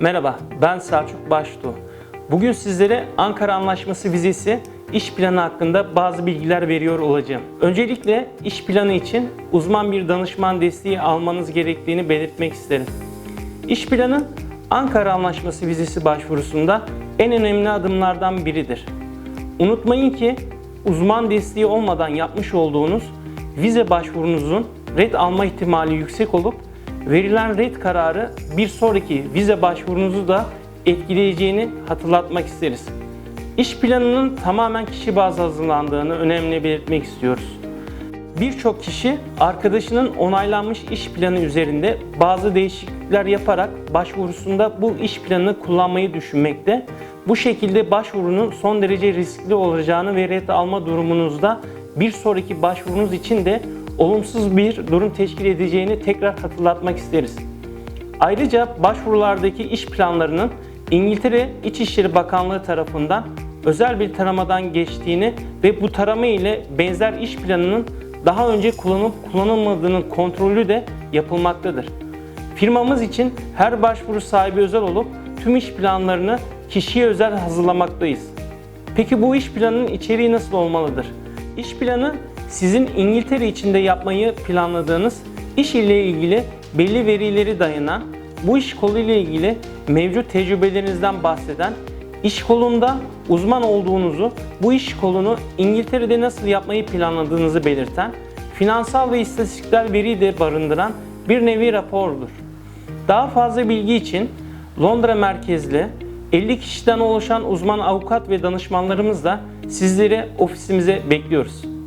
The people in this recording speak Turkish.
Merhaba, ben Selçuk Baştuğ. Bugün sizlere Ankara Anlaşması vizesi iş planı hakkında bazı bilgiler veriyor olacağım. Öncelikle iş planı için uzman bir danışman desteği almanız gerektiğini belirtmek isterim. İş planı Ankara Anlaşması vizesi başvurusunda en önemli adımlardan biridir. Unutmayın ki uzman desteği olmadan yapmış olduğunuz vize başvurunuzun red alma ihtimali yüksek olup verilen red kararı bir sonraki vize başvurunuzu da etkileyeceğini hatırlatmak isteriz. İş planının tamamen kişi bazlı hazırlandığını önemli belirtmek istiyoruz. Birçok kişi arkadaşının onaylanmış iş planı üzerinde bazı değişiklikler yaparak başvurusunda bu iş planını kullanmayı düşünmekte. Bu şekilde başvurunun son derece riskli olacağını ve red alma durumunuzda bir sonraki başvurunuz için de olumsuz bir durum teşkil edeceğini tekrar hatırlatmak isteriz. Ayrıca başvurulardaki iş planlarının İngiltere İçişleri Bakanlığı tarafından özel bir taramadan geçtiğini ve bu tarama ile benzer iş planının daha önce kullanıp kullanılmadığının kontrolü de yapılmaktadır. Firmamız için her başvuru sahibi özel olup tüm iş planlarını kişiye özel hazırlamaktayız. Peki bu iş planının içeriği nasıl olmalıdır? İş planı sizin İngiltere içinde yapmayı planladığınız iş ile ilgili belli verileri dayanan, bu iş kolu ile ilgili mevcut tecrübelerinizden bahseden, iş kolunda uzman olduğunuzu, bu iş kolunu İngiltere'de nasıl yapmayı planladığınızı belirten, finansal ve istatistiksel veriyi de barındıran bir nevi rapordur. Daha fazla bilgi için Londra merkezli 50 kişiden oluşan uzman avukat ve danışmanlarımızla sizleri ofisimize bekliyoruz.